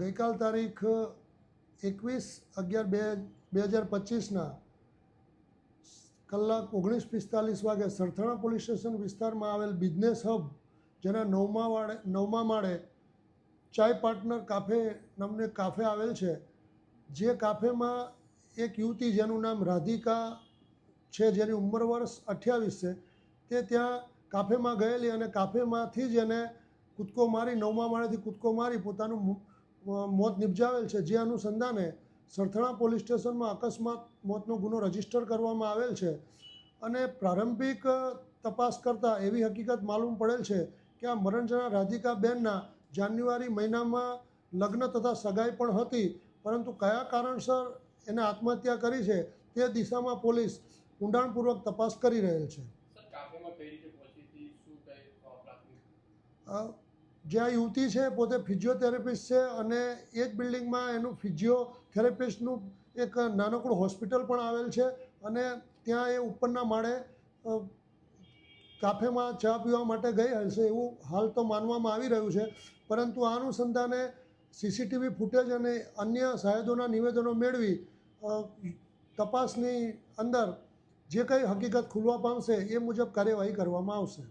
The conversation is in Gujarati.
ગઈકાલ તારીખ એકવીસ અગિયાર બે બે હજાર પચીસના કલાક ઓગણીસ પિસ્તાલીસ વાગે સરથાણા પોલીસ સ્ટેશન વિસ્તારમાં આવેલ બિઝનેસ હબ, જેના નવમા વાળે નવમા માળે ચાય પાર્ટનર કાફે નામને કાફે આવેલ છે, જે કાફેમાં એક યુવતી જેનું નામ રાધિકા છે, જેની ઉંમર વર્ષ અઠ્યાવીસ છે, તે ત્યાં કાફેમાં ગયેલી અને કાફેમાંથી જ એને કૂદકો મારી, નવમા માળેથી કૂદકો મારી પોતાનું મોત નિપજાવેલ છે. જે અનુસંધાને સરથાણા પોલીસ સ્ટેશનમાં અકસ્માત મોતનો ગુનો રજિસ્ટર કરવામાં આવેલ છે અને પ્રારંભિક તપાસ કરતાં એવી હકીકત માલુમ પડેલ છે કે આ મરણજના રાધિકાબેનના જાન્યુઆરી મહિનામાં લગ્ન તથા સગાઈ પણ હતી. પરંતુ કયા કારણસર એને આત્મહત્યા કરી છે તે દિશામાં પોલીસ ઊંડાણપૂર્વક તપાસ કરી રહેલ છે. સર કાફેમાં કઈ રીતે પહોંચી હતી શું કઈ અ, પ્રાથમિક અ, જે આ યુવતી છે પોતે ફિઝિયોથેરાપિસ્ટ છે અને એ જ બિલ્ડિંગમાં એનું ફિઝિયોથેરાપિસ્ટનું એક નાનકડું હોસ્પિટલ પણ આવેલ છે અને ત્યાં એ ઉપરના માળે કાફેમાં ચા પીવા માટે ગઈ હશે એવું હાલ તો માનવામાં આવી રહ્યું છે. પરંતુ આ અનુસંધાને સીસીટીવી ફૂટેજ અને અન્ય સાહેદોના નિવેદનો મેળવી તપાસની અંદર જે કંઈ હકીકત ખુલવા પામશે એ મુજબ કાર્યવાહી કરવામાં આવશે.